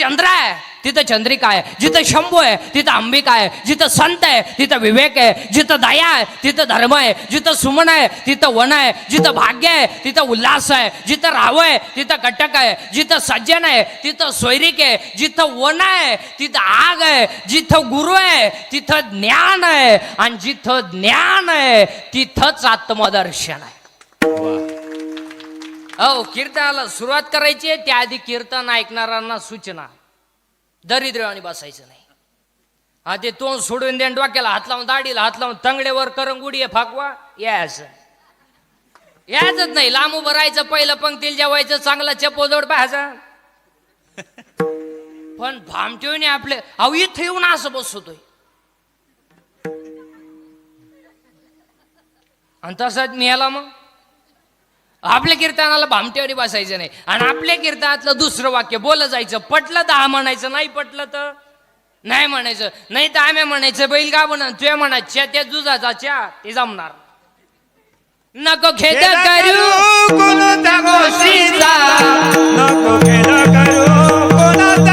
चंद्र आहे तिथं चंद्रिका आहे जिथं शंभू आहे तिथं अंबिका आहे जिथं संत आहे तिथं विवेक आहे जिथं दया आहे तिथं धर्म आहे जिथं सुमन आहे तिथं वन आहे जिथं भाग्य आहे तिथं उल्हास आहे जिथं राव आहे तिथं कटक आहे जिथं सज्जन आहे तिथं सोयरिक आहे जिथं वन आहे तिथं आग आहे जिथं गुरु आहे तिथं ज्ञान आहे आणि जिथं ज्ञान आहे तिथंच आत्मदर्शन आहे हो कीर्तनाला सुरुवात करायची आहे त्याआधी कीर्तन ऐकणाऱ्यांना सूचना. दरिद्रवाणी बसायचं नाही. हा ते तोंड सोडून देण डोक्याला हात लावून दाढीला हात लावून तंगडेवर करंगुडी फाकवा यायचं. यायचंच नाही लांब उभं राहायचं पहिलं पंक्तीला जेवायचं चांगला चपोजोड पाहायचा पण भामटेवणे आपले अहो इथं येऊन असं बसतोय. आणि तसंच मी याला मग. आपल्या कीर्तनाला भामटेवाडी बसायचं नाही. आणि आपल्या कीर्तनातलं दुसरं वाक्य बोल जायचं. पटलं तर हा म्हणायचं नाही पटलं तर नाही म्हणायचं. नाही तर आम्ही म्हणायचं बैल का म्हणा तुया म्हणायच्या त्या दुधाचा च्या ते जमणार. नको खेद करू. कोणत्या गोष्टीचा. नको खेद करू कोणत्या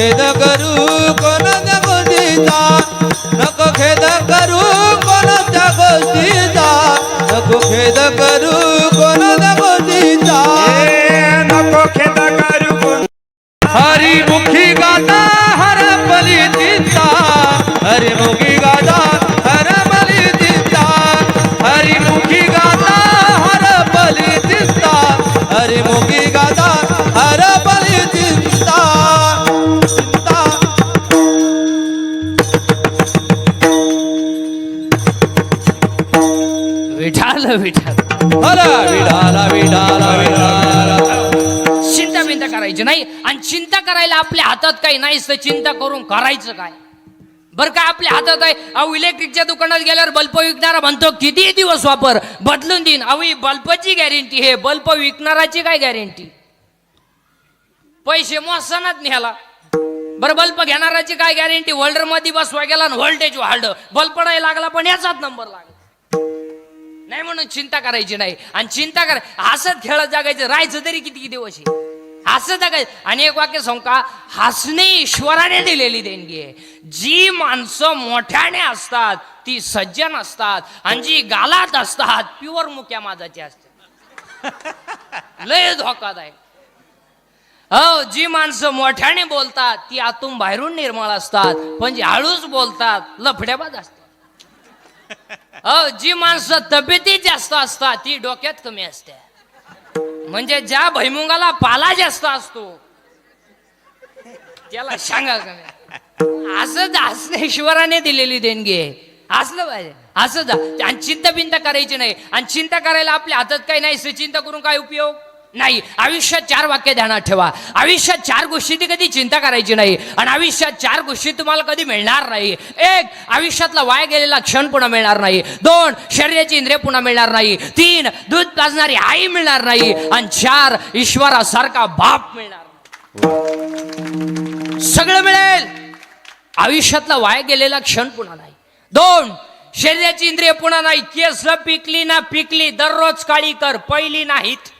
नको खेद करायची नाही आणि चिंता करायला आपल्या हातात काही नाही तर चिंता करून करायचं काय? बरं का आपल्या हातात आहे. अहो इलेक्ट्रिकच्या दुकानात गेल्यावर बल्ब विकणारा म्हणतो किती दिवस वापर? बदलून देईन. अहो ही बल्बची गॅरंटी हे बल्ब विकणाराची काय गॅरंटी पैसे मोसनात न्याला बरं बल्ब घेणाराची काय गॅरंटी होल्डरमध्ये बसवा गेला आणि व्होल्टेज वाढ बल्ब पडायला लागला पण याचाच नंबर लागला. नाही म्हणून चिंता करायची नाही. आणि चिंता कर हसत खेळत जागायचं. राहायचं तरी किती किती दिवस आहे? हसत जागायचं आणि एक वाक्य सांगू का? हसणे ईश्वराने दिलेली देणगी आहे. जी माणसं मोठ्याने असतात ती सज्जन असतात आणि जी गालात असतात प्युअर मुक्या माझाची असतात. लय धोकादायक. हो जी माणसं मोठ्याने बोलतात ती आतून बाहेरून निर्मळ असतात पण जी हळूच बोलतात लफड्याबाज असतात. हो जी माणसं तब्येती जास्त असतात ती डोक्यात कमी असते म्हणजे ज्या भैमुंगाला पाला जास्त असतो. त्याला सांगा असं असंच असं ईश्वराने दिलेली देणगी आहे. असलं पाहिजे. असं जा आणि चिंता बिंता करायची नाही. आणि चिंता करायला आपल्या हातात काही नाही सुचिंता करून काय उपयोग? नाही आयुष्यात चार वाक्य ध्यानात ठेवा. आयुष्यात चार गोष्टी कधी चिंता करायची नाही. आणि आयुष्यात चार गोष्टी तुम्हाला कधी मिळणार नाही. एक आयुष्यातला वाया गेलेला क्षण पुन्हा मिळणार नाही. दोन शरीराची इंद्रिय पुन्हा मिळणार नाही. तीन दूध पाजणारी आई मिळणार नाही. आणि चार ईश्वरासारखा बाप मिळणार सगळं मिळेल. आयुष्यातला वाया गेलेला क्षण पुन्हा नाही. दोन शरीराची इंद्रिय पुन्हा नाही. केस पिकली ना पिकली दररोज काळी कर पहिली नाहीत.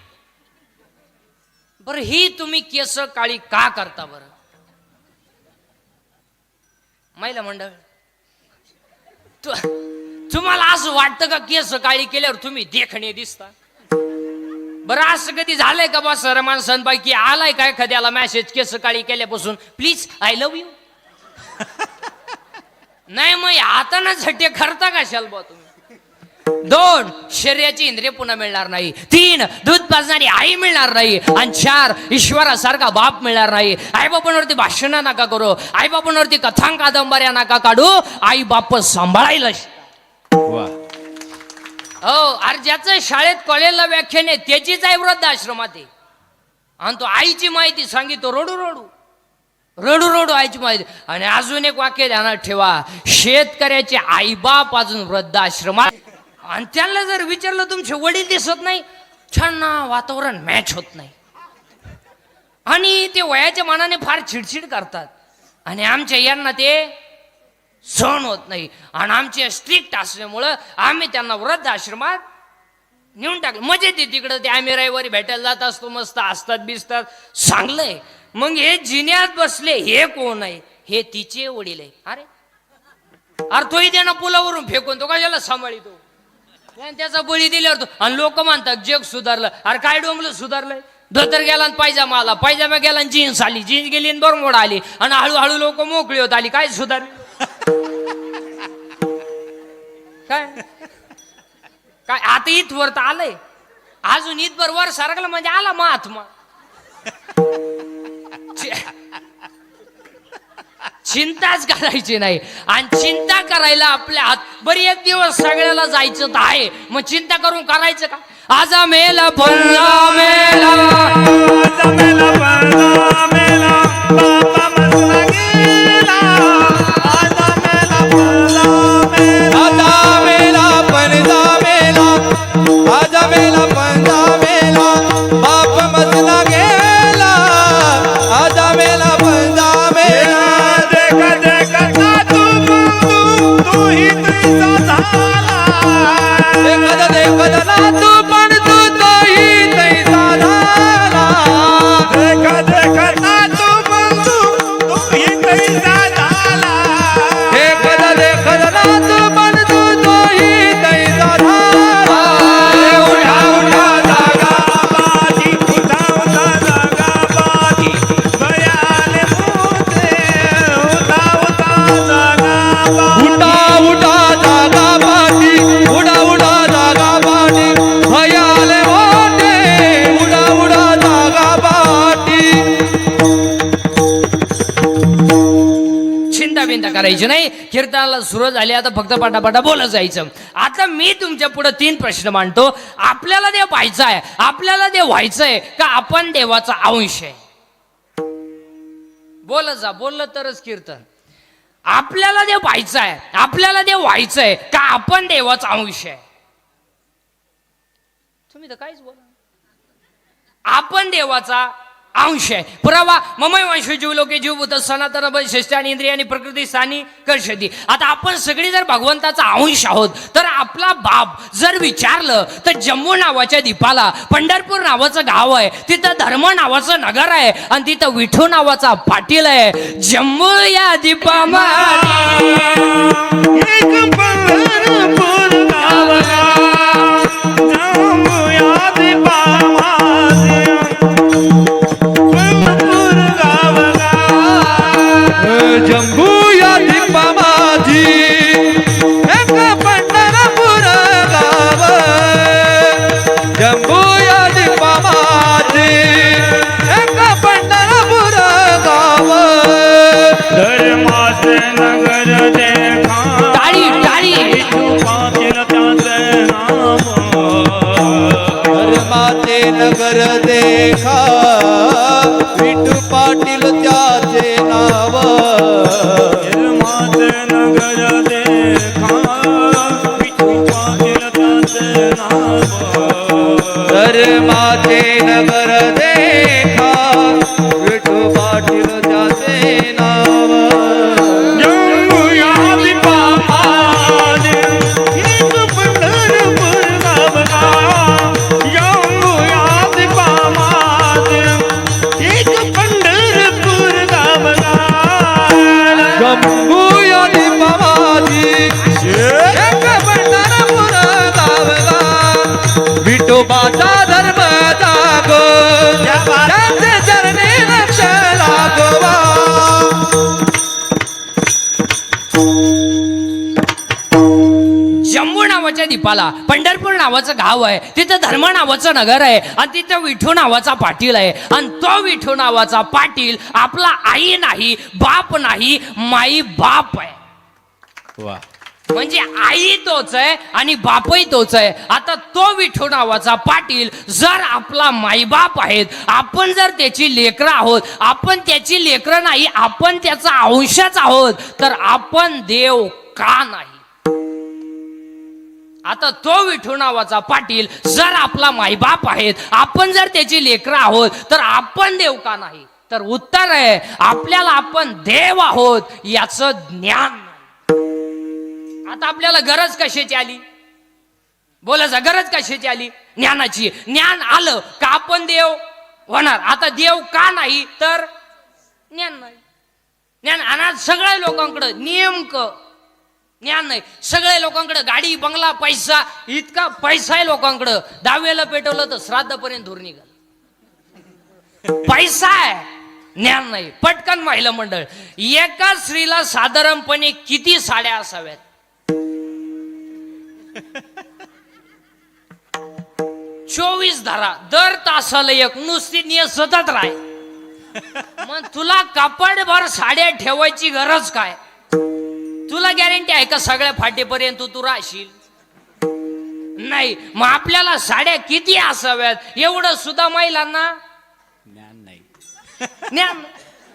बरं ही तुम्ही केस काळी का करता बरं? महिला मंडळ तुम्हाला असं वाटतं का केस काळी केल्यावर तुम्ही देखणे दिसता? बरं असं कधी झालंय का बा सर माणसांपैकी आलाय काय एखाद्याला मेसेज केस काळी केल्यापासून? प्लीज आय लव्ह यू नाही मग हाताना झटे करता कशाल बा तुम्ही? दोन शरीराची इंद्रिय पुन्हा मिळणार नाही. तीन दूध पाजणारी आई मिळणार नाही. आणि चार ईश्वरासारखा बाप मिळणार नाही. आई बापांवरती भाषण नका करू. आई बापांवरती कथां कादंबऱ्या नका काढू. आई बाप सांभाळायला. हो अरे ज्याचं शाळेत कॉलेजला व्याख्यान आहे त्याचीच आहे वृद्धाश्रमात आहे. आणि तो आईची माहिती सांगितो रडू रडू. रडू रडू आईची माहिती. आणि अजून एक वाक्य ध्यानात ठेवा. शेतकऱ्याचे आईबाप अजून वृद्धाश्रमात आणि त्यांना जर विचारलं तुमचे वडील दिसत नाही छान ना वातावरण मॅच होत नाही. आणि ते वयाच्या मानाने फार चिडचिड करतात. आणि आमच्या यांना ते सहन होत नाही. आणि आमचे स्ट्रिक्ट असल्यामुळं आम्ही त्यांना वृद्ध आश्रमात नेऊन टाकलं. मजेत येते तिकडं. ते आम्ही रविवारी भेटायला जात असतो मस्त असतात बिसतात. चांगलंय. मग हे जिन्यात बसले हे कोण आहे? हे तिचे वडील आहे. अरे. अरे तोही त्यांना पुलावरून फेकून तो कशाला सांभाळितो त्याचा बळी दिल्यावर तो आणि लोक म्हणतात जग सुधारलं. अरे काय डोंबलं सुधारलंय? धोतर गेला आणि पायजामा आला. पायजामा गेला आणि जीन्स आली. जीन्स गेली आणि बरमोड आली. आणि हळूहळू लोक मोकळी होत आली. काय सुधारली? काय? काय? आता इथवर तर आलंय. अजून इथभर वर सरकलं म्हणजे आला महात्मा. चिंताच करायची नाही. आणि चिंता करायला आपल्या हात बरी एक दिवस सगळ्याला जायचं तर आहे. मग चिंता करून करायचं का? आज मेला पंजा मेला. आजा मेला करायची नाही. कीर्तनाला सुरुवात झाली आता फक्त पाटापाटा बोलत जायचं. आता मी तुमच्यापुढे तीन प्रश्न मांडतो. आपल्याला देव पाहायचा आहे. आपल्याला देव व्हायचंय का आपण देवाचा अंश आहे? बोलत जा. बोललं तरच कीर्तन. आपल्याला देव पाहायचं आहे. आपल्याला देव व्हायचंय का आपण देवाचा अंश आहे? तुम्ही तर काहीच बोला. आपण देवाचा अंश आहे. पुरावा ममय वंश जीव लोके जीव भूत सनातन वैशिष्ट्य आणि इंद्रिय आणि प्रकृती स्थानी कर्षती आता आपण सगळी जर भगवंताचा अंश आहोत तर आपला बाप जर विचारलं तर जम्मू नावाच्या दीपाला पंढरपूर नावाचं गाव आहे तिथं धर्म नावाचं नगर आहे आणि तिथं विठू नावाचा पाटील आहे. जम्मू या दीपा नगर देखा विठू पाटील त्याचे नाव धर्माचे नगर देखा विठू पाटील त्याचे नाम धर्माचे नगर जम्मू नावाच्या द्वीपाला पंढरपूर नावाचं गाव आहे तिथं धर्म नावाचं नगर आहे आणि तिथं विठू नावाचा पाटील आहे. आणि तो विठू नावाचा पाटील आपला आई नाही बाप नाही माई बाप आहे. वा. म्हणजे आई तोच आहे आणि बापही तोच आहे. आता तो विठू नावाचा पाटील जर आपला माईबाप आहेत आपण जर त्याची लेकरं आहोत आपण त्याची लेकरं नाही आपण त्याचा अंशच आहोत तर आपण देव का नाही? आता तो विठू नावाचा पाटील जर आपला मायबाप आहेत आपण जर त्याची लेकरं आहोत तर आपण देव का नाही? तर उत्तर आहे आपल्याला आपण देव आहोत याचं ज्ञान आता आपल्याला गरज कशाची आली? बोलायचा गरज कशाची आली? ज्ञानाची. ज्ञान आलं का आपण देव? होणार. आता देव का नाही तर ज्ञान नाही. ज्ञान आणि सगळ्या लोकांकडं नेमकं. ज्ञान नाही. सगळे लोकांकडे गाडी बंगला पैसा इतका पैसा आहे लोकांकडं. दहावीला पेटवलं तर श्राद्धपर्यंत धूर निघाल. पैसा आहे ज्ञान नाही. पटकन महिला मंडळ एका स्त्रीला साधारणपणे किती साड्या असाव्यात? चोवीस धरा. दर तासाला एक. नुसती निय सतत राय. मग तुला कपाटभर साड्या ठेवायची गरज काय? तुला गॅरंटी आहे का सगळ्या फाटेपर्यंत तू राहशील? नाही मग आपल्याला साड्या किती असाव्यात? एवढं सुद्धा महिलांना? ज्ञान नाही. ज्ञान?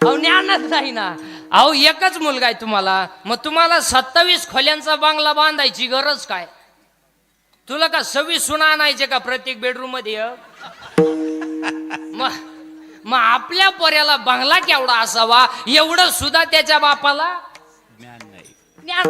अहो ज्ञानच नाही ना. अहो एकच मुलगा आहे तुम्हाला. मग तुम्हाला सत्तावीस खोल्यांचा बांगला बांधायची गरज काय? तुला का सव्वीस सुना आणायचे का प्रत्येक बेडरूममध्ये? मग आपल्या पोऱ्याला बंगला केवढा असावा? एवढं सुद्धा त्याच्या बापाला? ज्ञान.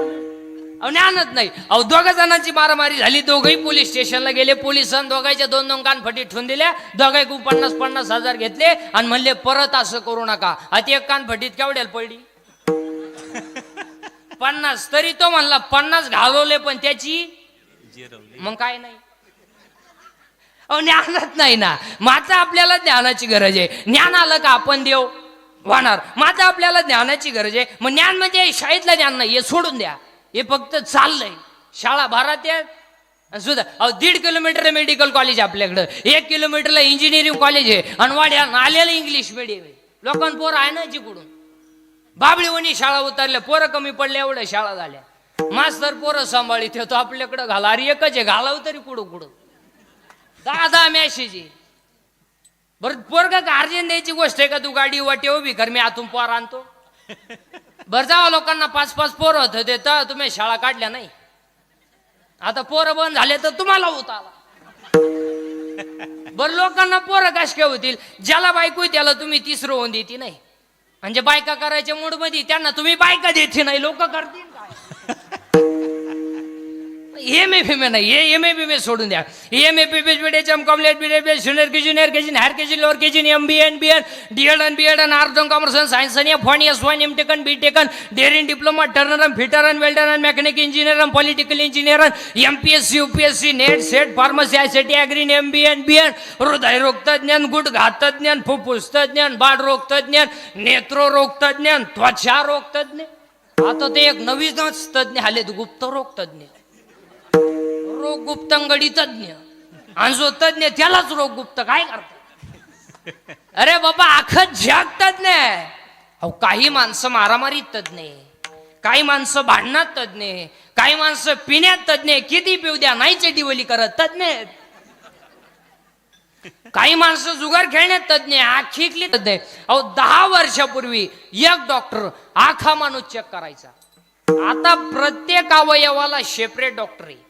अहो ज्ञानच नाही. अहो दोघा जणांची मारामारी झाली. दोघही पोलीस स्टेशनला गेले. पोलिसांनी दोघांच्या दोन दोन कानफटी ठेवून दिल्या. दोघांकडून पन्नास पन्नास हजार घेतले आणि म्हणले परत असं करू नका. आता एक कानफटीत केवढ्याला पडली? पन्नास. तरी तो म्हणला पन्नास घालवले पण त्याची मग काय नाही. अहो ज्ञानच नाही ना. मात्र आपल्याला ज्ञानाची गरज आहे. ज्ञान आलं का आपण देव? होणार मात्र आपल्याला ज्ञानाची गरज आहे. मग ज्ञान म्हणजे शाळेतलं ज्ञान नाही हे सोडून द्या. हे फक्त चाललंय. शाळा भारत सुद्धा अहो दीड किलोमीटर मेडिकल कॉलेज आहे आपल्याकडं. एक किलोमीटरला इंजिनिअरिंग कॉलेज आहे. आणि वाड्या आलेलं इंग्लिश मिडियम आहे. लोकांना पोरं आहे ना जिकडून. बाबळीवणी शाळा उतरल्या पोरं कमी पडल्या एवढ्या शाळा झाल्या. मास्तर पोरं सांभाळी ते तो आपल्याकडं घाला. अरे एकच आहे घालावं तरी कुडू कुडू दहा दहा मॅसेज आहे. बरं पोरग गार्जन द्यायची गोष्ट आहे का? तू गाडी वाटे उभी कर मी आतून पोर आणतो. बरं जावा लोकांना पाच पाच पोरं होत होते तर तुम्ही शाळा काढल्या नाही. आता पोरं बंद झाले तर तुम्हाला होत आला. बरं लोकांना पोरं कश काय होतील? ज्याला बायको त्याला तुम्ही तिसरं होऊन देते नाही. म्हणजे बायका करायच्या मूडमध्ये त्यांना तुम्ही बायका देते नाही लोक करतील. एम ए फी नाही हे एम ए बी मे सोडून द्या। M A P P B H M complete B B junior K junior K G higher K G lower K G M B and B and D Ed and B Ed and art and commerce and science and F one S one M tech and B tech and dairying diploma turner and fitter and welder and mechanic engineer and political engineer M P S C U P S C net set pharmacy I C T ॲग्रीन M B and B and हृदयरोग तज्ञ गुड घातज्ञ फुफ्फुस तज्ञ बाळ रोग तज्ञ नेत्ररोग तज्ञ त्वचा रोग तज्ञ आता ते एक नवीनच तज्ञ आलेत गुप्त रोग तज्ञ। रोग गुप्तंगडी तज्ञ आणि जो तज्ञ त्यालाच रोग गुप्त काय करतात? अरे बाबा अख्खं जग तज्ञ अहो काही माणसं मारामारीत तज्ञ काही माणसं भांडणात तज्ञ काही माणसं पिण्यात तज्ञ किती पिऊ द्या नाही चेटीवली करत तज्ञ काही माणसं जुगार खेळण्यात तज्ञ आखिकली तज्ञ अहो दहा वर्षापूर्वी एक डॉक्टर आखा माणूस चेक करायचा. आता प्रत्येक अवयवाला सेपरेट डॉक्टर आहे.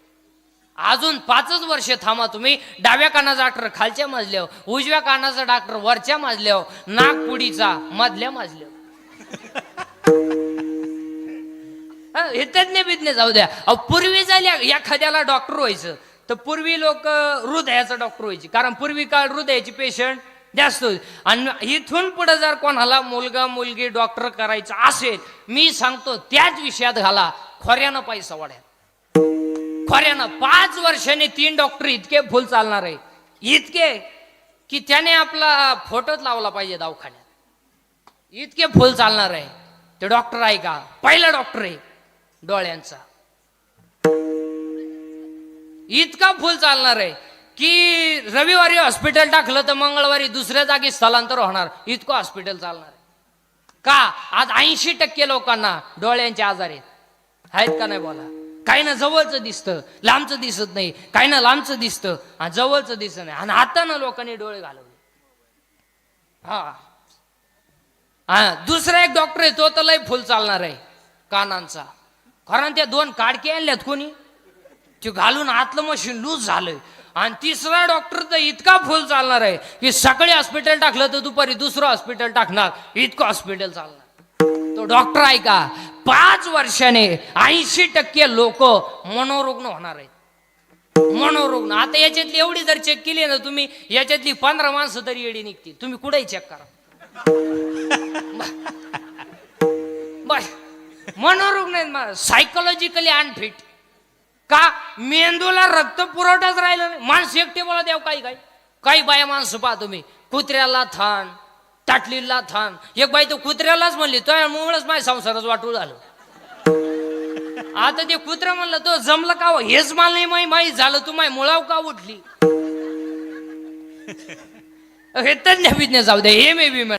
अजून पाचच वर्ष थांबा तुम्ही. डाव्या कानाचा डॉक्टर खालच्या माजल्यावर उजव्या कानाचा डॉक्टर वरच्या माजल्यावर नागपुडीचा मधल्या माजल्यावर. हे तज्ञ बिज्ञ जाऊ द्या. अहो पूर्वी झाल्या एखाद्याला डॉक्टर व्हायचं तर पूर्वी लोक हृदयाचा डॉक्टर व्हायचे. कारण पूर्वी काळ हृदयाची पेशंट जास्त होते. आणि इथून पुढे जर कोणाला मुलगा मुलगी डॉक्टर करायचं असेल मी सांगतो त्याच विषयात घाला. खोऱ्यानं पैसा वाढ्या खोऱ्यानं पाच वर्षांनी तीन डॉक्टर इतके फुल चालणार. आहे इतके की त्याने आपला फोटोच लावला पाहिजे दवाखान्यात. इतके फुल चालणार. आहे ते डॉक्टर आहे का? पहिला डॉक्टर आहे डोळ्यांचा. इतका फुल चालणार आहे की रविवारी हॉस्पिटल टाकलं तर मंगळवारी दुसऱ्या जागी स्थलांतर होणार. इतकं हॉस्पिटल चालणार. आहे का? आज ऐंशी टक्के लोकांना डोळ्यांचे आजार आहेत. आहेत का नाही बोला? काही ना जवळचं दिसतं लांबचं दिसत नाही काही ना लांबचं दिसतं आणि जवळचं दिसत नाही. आणि आता ना लोकांनी डोळे घालवले. हा. हा दुसरा एक डॉक्टर आहे तो तर लय फुल चालणार आहे कानांचा. कारण त्या दोन काडके आणल्यात कोणी? ते घालून आतलं मशीन लूज झालंय. आणि तिसरा डॉक्टर तर इतका फुल चालणार आहे की सकाळी हॉस्पिटल टाकलं तर दुपारी दुसरं हॉस्पिटल टाकणार इतकं हॉस्पिटल चालणार. तो डॉक्टर आहे का? पाच वर्षाने ऐंशी टक्के लोक मनोरुग्ण होणार आहेत. मनोरुग्ण. आता याच्यातली एवढी जर चेक केली ना तुम्ही याच्यातली पंधरा माणसं तरी येडी निघतील. तुम्ही कुठेही चेक करा. बस मनोरुग्ण आहेत सायकोलॉजिकली अनफिट का? मेंदूला रक्त पुरवठाच राहिला नाही. माणसं एकटे बोला द्याव काही काही. काही बाया माणसं पहा तुम्ही. कुत्र्याला थान ताटलीला थान एक बाई तो कुत्र्यालाच म्हणली तो मुळच माझ्या संसारच वाटू झालं. आता ते कुत्रा म्हणलं तो जमलं का हो? हेच मला नाही माही झालं तू माय मुळाव का उठली? हे तज्ञ विज्ञ जाऊ दे हे मे बी